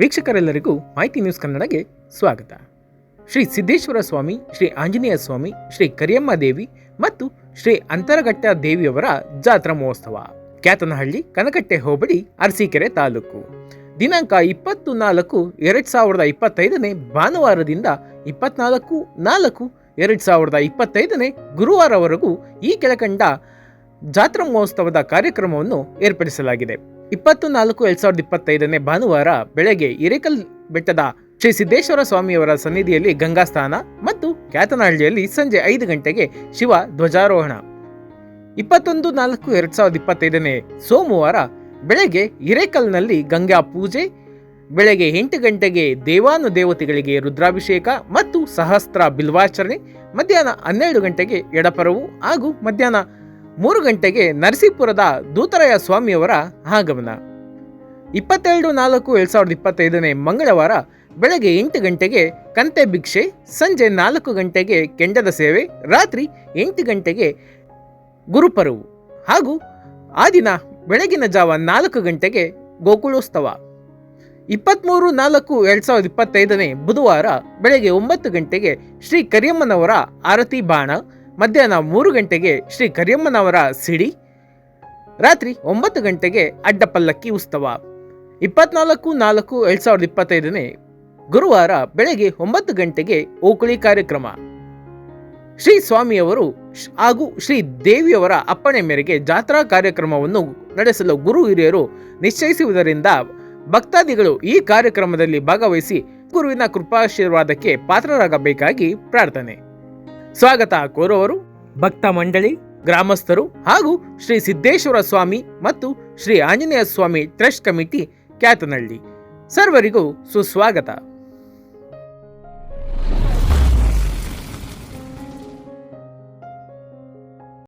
ವೀಕ್ಷಕರೆಲ್ಲರಿಗೂ ಮಾಹಿತಿ ನ್ಯೂಸ್ ಕನ್ನಡಗೆ ಸ್ವಾಗತ. ಶ್ರೀ ಸಿದ್ದೇಶ್ವರ ಸ್ವಾಮಿ, ಶ್ರೀ ಆಂಜನೇಯ ಸ್ವಾಮಿ, ಶ್ರೀ ಕರಿಯಮ್ಮ ದೇವಿ ಮತ್ತು ಶ್ರೀ ಅಂತರಘಟ್ಟ ದೇವಿಯವರ ಜಾತ್ರಾ ಮಹೋತ್ಸವ. ಕ್ಯಾತನಹಳ್ಳಿ, ಕನಕಟ್ಟೆ ಹೋಬಳಿ, ಅರಸೀಕೆರೆ ತಾಲೂಕು. ದಿನಾಂಕ ಇಪ್ಪತ್ತು ನಾಲ್ಕು, ಎರಡು ಸಾವಿರದ ಇಪ್ಪತ್ತೈದನೇ ಭಾನುವಾರದಿಂದ ಇಪ್ಪತ್ನಾಲ್ಕು ನಾಲ್ಕು, ಎರಡು ಸಾವಿರದ ಇಪ್ಪತ್ತೈದನೇ ಗುರುವಾರವರೆಗೂ ಈ ಕೆಳಕಂಡ ಜಾತ್ರಾ ಮಹೋತ್ಸವದ ಕಾರ್ಯಕ್ರಮವನ್ನು ಏರ್ಪಡಿಸಲಾಗಿದೆ. ಇಪ್ಪತ್ತು ನಾಲ್ಕು ಎರಡ್ ಸಾವಿರದ ಇಪ್ಪತ್ತೈದನೇ ಭಾನುವಾರ ಬೆಳಗ್ಗೆ ಇರೇಕಲ್ ಬೆಟ್ಟದ ಶ್ರೀ ಸಿದ್ದೇಶ್ವರ ಸ್ವಾಮಿಯವರ ಸನ್ನಿಧಿಯಲ್ಲಿ ಗಂಗಾ ಸ್ನಾನ ಮತ್ತು ಕ್ಯಾತನಹಳ್ಳಿಯಲ್ಲಿ ಸಂಜೆ ಐದು ಗಂಟೆಗೆ ಶಿವ ಧ್ವಜಾರೋಹಣ. ಇಪ್ಪತ್ತೊಂದು ನಾಲ್ಕು ಎರಡ್ ಸಾವಿರದ ಇಪ್ಪತ್ತೈದನೇ ಸೋಮವಾರ ಬೆಳಗ್ಗೆ ಹಿರೇಕಲ್ನಲ್ಲಿ ಗಂಗಾ ಪೂಜೆ, ಬೆಳಗ್ಗೆ ಎಂಟು ಗಂಟೆಗೆ ದೇವಾನು ದೇವತೆಗಳಿಗೆ ರುದ್ರಾಭಿಷೇಕ ಮತ್ತು ಸಹಸ್ರ ಬಿಲ್ವಾಚರಣೆ, ಮಧ್ಯಾಹ್ನ ಹನ್ನೆರಡು ಗಂಟೆಗೆ ಎಡಪರವು ಹಾಗೂ ಮಧ್ಯಾಹ್ನ ಮೂರು ಗಂಟೆಗೆ ನರಸೀಪುರದ ದೂತರಾಯ ಸ್ವಾಮಿಯವರ ಆಗಮನ. ಇಪ್ಪತ್ತೆರಡು ನಾಲ್ಕು ಎರಡು ಸಾವಿರದ ಇಪ್ಪತ್ತೈದನೇ ಮಂಗಳವಾರ ಬೆಳಗ್ಗೆ ಎಂಟು ಗಂಟೆಗೆ ಕಂತೆ ಭಿಕ್ಷೆ, ಸಂಜೆ ನಾಲ್ಕು ಗಂಟೆಗೆ ಕೆಂಡದ ಸೇವೆ, ರಾತ್ರಿ ಎಂಟು ಗಂಟೆಗೆ ಗುರುಪರವು ಹಾಗೂ ಆ ದಿನ ಬೆಳಗಿನ ಜಾವ ನಾಲ್ಕು ಗಂಟೆಗೆ ಗೋಕುಳೋತ್ಸವ ಇಪ್ಪತ್ತ್ಮೂರು ನಾಲ್ಕು ಎರಡು ಸಾವಿರದ ಇಪ್ಪತ್ತೈದನೇ ಬುಧವಾರ ಬೆಳಗ್ಗೆ ಒಂಬತ್ತು ಗಂಟೆಗೆ ಶ್ರೀ ಕರಿಯಮ್ಮನವರ ಆರತಿ ಬಾಣ ಮಧ್ಯಾಹ್ನ ಮೂರು ಗಂಟೆಗೆ ಶ್ರೀ ಕರಿಯಮ್ಮನವರ ಸಿಡಿ, ರಾತ್ರಿ ಒಂಬತ್ತು ಗಂಟೆಗೆ ಅಡ್ಡಪಲ್ಲಕ್ಕಿ ಉತ್ಸವ. ಇಪ್ಪತ್ನಾಲ್ಕು ನಾಲ್ಕು ಎರಡು ಸಾವಿರದ ಇಪ್ಪತ್ತೈದನೇ ಗುರುವಾರ ಬೆಳಗ್ಗೆ ಒಂಬತ್ತು ಗಂಟೆಗೆ ಓಕುಳಿ ಕಾರ್ಯಕ್ರಮ. ಶ್ರೀ ಸ್ವಾಮಿಯವರು ಹಾಗೂ ಶ್ರೀ ದೇವಿಯವರ ಅಪ್ಪಣೆ ಮೇರೆಗೆ ಜಾತ್ರಾ ಕಾರ್ಯಕ್ರಮವನ್ನು ನಡೆಸಲು ಗುರು ಹಿರಿಯರು ನಿಶ್ಚಯಿಸುವುದರಿಂದ ಭಕ್ತಾದಿಗಳು ಈ ಕಾರ್ಯಕ್ರಮದಲ್ಲಿ ಭಾಗವಹಿಸಿ ಗುರುವಿನ ಕೃಪಾಶೀರ್ವಾದಕ್ಕೆ ಪಾತ್ರರಾಗಬೇಕಾಗಿ ಪ್ರಾರ್ಥನೆ. ಸ್ವಾಗತ ಕೋರುವವರು ಭಕ್ತ ಮಂಡಳಿ, ಗ್ರಾಮಸ್ಥರು ಹಾಗೂ ಶ್ರೀ ಸಿದ್ದೇಶ್ವರ ಸ್ವಾಮಿ ಮತ್ತು ಶ್ರೀ ಆಂಜನೇಯ ಸ್ವಾಮಿ ಟ್ರಸ್ಟ್ ಕಮಿಟಿ, ಕ್ಯಾತನಹಳ್ಳಿ. ಸರ್ವರಿಗೂ ಸುಸ್ವಾಗತ.